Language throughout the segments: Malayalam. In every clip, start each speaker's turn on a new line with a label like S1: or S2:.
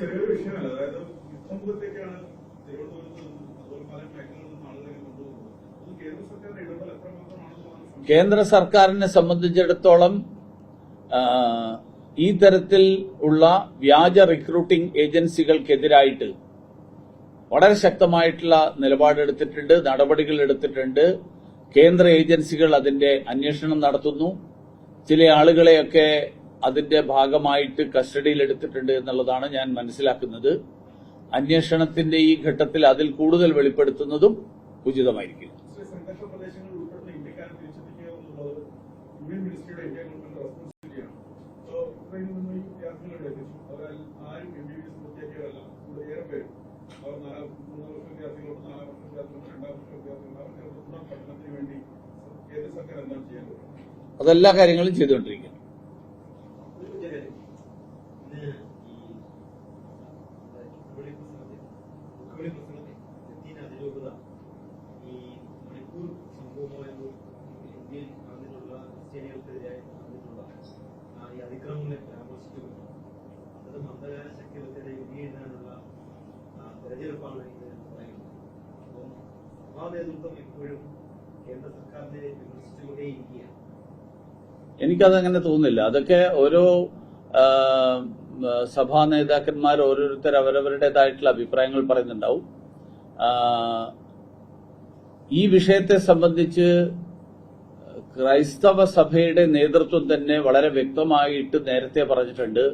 S1: ചെറിയൊരു വിഷയമല്ല. അതായത് യുദ്ധമുഖത്തേക്കാണ് തിരുവനന്തപുരത്ത് കേന്ദ്ര
S2: കേന്ദ്ര സർക്കാരിനെ സംബന്ധിച്ചിടത്തോളം ഈ തരത്തിൽ ഉള്ള വ്യാജ റിക്രൂട്ടിംഗ് ഏജൻസികൾക്കെതിരായിട്ട് വളരെ ശക്തമായിട്ടുള്ള നിലപാടെടുത്തിട്ടുണ്ട് നടപടികൾ എടുത്തിട്ടുണ്ട്. കേന്ദ്ര ഏജൻസികൾ അതിന്റെ അന്വേഷണം നടത്തുന്നു. ചില ആളുകളെയൊക്കെ അതിന്റെ ഭാഗമായിട്ട് കസ്റ്റഡിയിൽ എടുത്തിട്ടുണ്ട് എന്നുള്ളതാണ് ഞാൻ മനസ്സിലാക്കുന്നത്. അന്വേഷണത്തിന്റെ ഈ ഘട്ടത്തിൽ അതിൽ കൂടുതൽ വെളിപ്പെടുത്തുന്നതും ഉചിതമായിരിക്കും. അതെല്ലാ കാര്യങ്ങളും
S3: പ്രദേശങ്ങളിൽ മുഖ്യമന്ത്രി പ്രസംഗത്തിൽ ലത്തീൻ അതിരൂപത ഈ മണിപ്പൂർ സംഭവമായിരുന്നു ഇന്ത്യയിൽ നടന്നിട്ടുള്ള ക്രിസ്ത്യാനികൾക്കെതിരായി നടന്നിട്ടുള്ള ഈ അതിക്രമങ്ങളെ പരാമർശിച്ചുകൊണ്ട് അത് മന്ദകാല ശക്തികൾക്കെതിരെ വിധിയെഴുതാനുള്ള തെരഞ്ഞെടുപ്പാണ് ഇത് പറയുന്നത് അപ്പം ആ നേതൃത്വം എപ്പോഴും കേന്ദ്ര സർക്കാരിനെ വിമർശിച്ചുകൊണ്ടേയിരിക്കുകയാണ്
S2: എനിക്കതങ്ങനെ തോന്നുന്നില്ല. അതൊക്കെ ഓരോ സഭാ നേതാക്കന്മാർ ഓരോരുത്തർ അവരവരുടേതായിട്ടുള്ള അഭിപ്രായങ്ങൾ പറയുന്നുണ്ടാവും. ഈ വിഷയത്തെ സംബന്ധിച്ച് ക്രൈസ്തവ സഭയുടെ നേതൃത്വം തന്നെ വളരെ വ്യക്തമായിട്ട് നേരത്തെ പറഞ്ഞിട്ടുണ്ട്.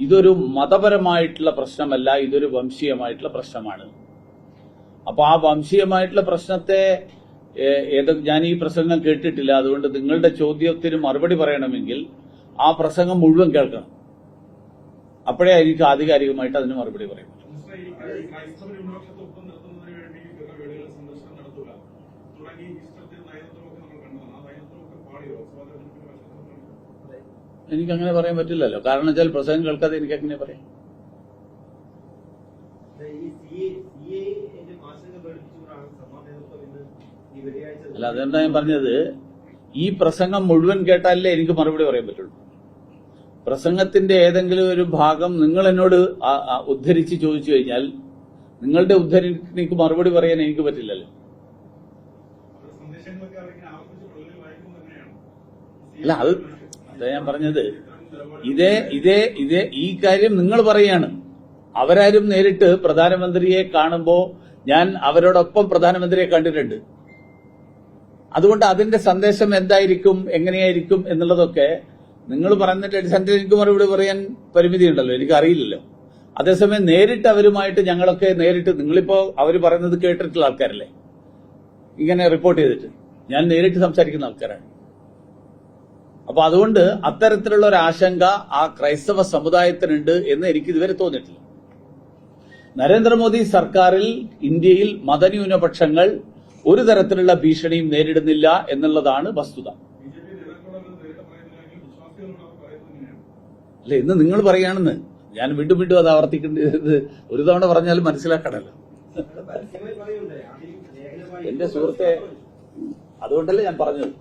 S2: ഇതൊരു മതപരമായിട്ടുള്ള പ്രശ്നമല്ല ഇതൊരു വംശീയമായിട്ടുള്ള പ്രശ്നമാണ്. അപ്പൊ ആ വംശീയമായിട്ടുള്ള പ്രശ്നത്തെ ഏതൊക്കെ ഏത് ഞാൻ ഈ പ്രസംഗം കേട്ടിട്ടില്ല. അതുകൊണ്ട് നിങ്ങളുടെ ചോദ്യത്തിന് മറുപടി പറയണമെങ്കിൽ ആ പ്രസംഗം മുഴുവൻ കേൾക്കണം. അപ്പോഴേ എനിക്ക് ആധികാരികമായിട്ട് അതിന് മറുപടി പറയും
S1: എനിക്ക്
S2: എനിക്കങ്ങനെ പറയാൻ പറ്റില്ലല്ലോ. കാരണം വെച്ചാൽ പ്രസംഗം കേൾക്കാതെ എനിക്ക് അങ്ങനെ പറയാം അല്ല അതുകൊണ്ടാണ് ഞാൻ പറഞ്ഞത്? ഈ പ്രസംഗം മുഴുവൻ കേട്ടാലേ എനിക്ക് മറുപടി പറയാൻ പറ്റുള്ളൂ. പ്രസംഗത്തിന്റെ ഏതെങ്കിലും ഒരു ഭാഗം നിങ്ങൾ എന്നോട് ഉദ്ധരിച്ച് ചോദിച്ചു കഴിഞ്ഞാൽ നിങ്ങളുടെ ഉദ്ധരണിക്ക് മറുപടി പറയാൻ എനിക്ക് പറ്റില്ലല്ലോ. അല്ല അത് അതാ ഞാൻ പറഞ്ഞത്. ഇതേ ഇതേ ഇതേ ഈ കാര്യം നിങ്ങൾ പറയാണ്. അവരാരും നേരിട്ട് പ്രധാനമന്ത്രിയെ കാണുമ്പോ ഞാൻ അവരോടൊപ്പം പ്രധാനമന്ത്രിയെ കണ്ടിട്ടുണ്ട്. അതുകൊണ്ട് അതിന്റെ സന്ദേശം എന്തായിരിക്കും എങ്ങനെയായിരിക്കും എന്നുള്ളതൊക്കെ നിങ്ങൾ പറയുന്നതിന്റെ അടിസ്ഥാനത്തിൽ എനിക്ക് മറുപടി പറയാൻ പരിമിതിയുണ്ടല്ലോ എനിക്ക് അറിയില്ലല്ലോ അതേസമയം നേരിട്ട് അവരുമായിട്ട് ഞങ്ങളൊക്കെ നേരിട്ട് നിങ്ങളിപ്പോ അവർ പറയുന്നത് കേട്ടിട്ടുള്ള ആൾക്കാരല്ലേ? ഇങ്ങനെ റിപ്പോർട്ട് ചെയ്തിട്ട്. ഞാൻ നേരിട്ട് സംസാരിക്കുന്ന ആൾക്കാരാണ്. അപ്പൊ അതുകൊണ്ട് അത്തരത്തിലുള്ള ഒരു ആശങ്ക ആ ക്രൈസ്തവ സമുദായത്തിനുണ്ട് എന്ന് എനിക്ക് ഇതുവരെ തോന്നിയിട്ടില്ല. നരേന്ദ്രമോദി സർക്കാരിൽ ഇന്ത്യയിൽ മതന്യൂനപക്ഷങ്ങൾ ഒരു തരത്തിലുള്ള ഭീഷണിയും നേരിടുന്നില്ല എന്നുള്ളതാണ് വസ്തുത. അല്ല ഇന്ന് നിങ്ങൾ പറയുകയാണെന്ന്. ഞാൻ വീണ്ടും വീണ്ടും അത് ആവർത്തിക്കേണ്ടത് ഒരു തവണ പറഞ്ഞാലും മനസ്സിലാക്കണല്ലോ. എന്റെ സുഹൃത്തെ അതുകൊണ്ടല്ലേ ഞാൻ പറഞ്ഞത്.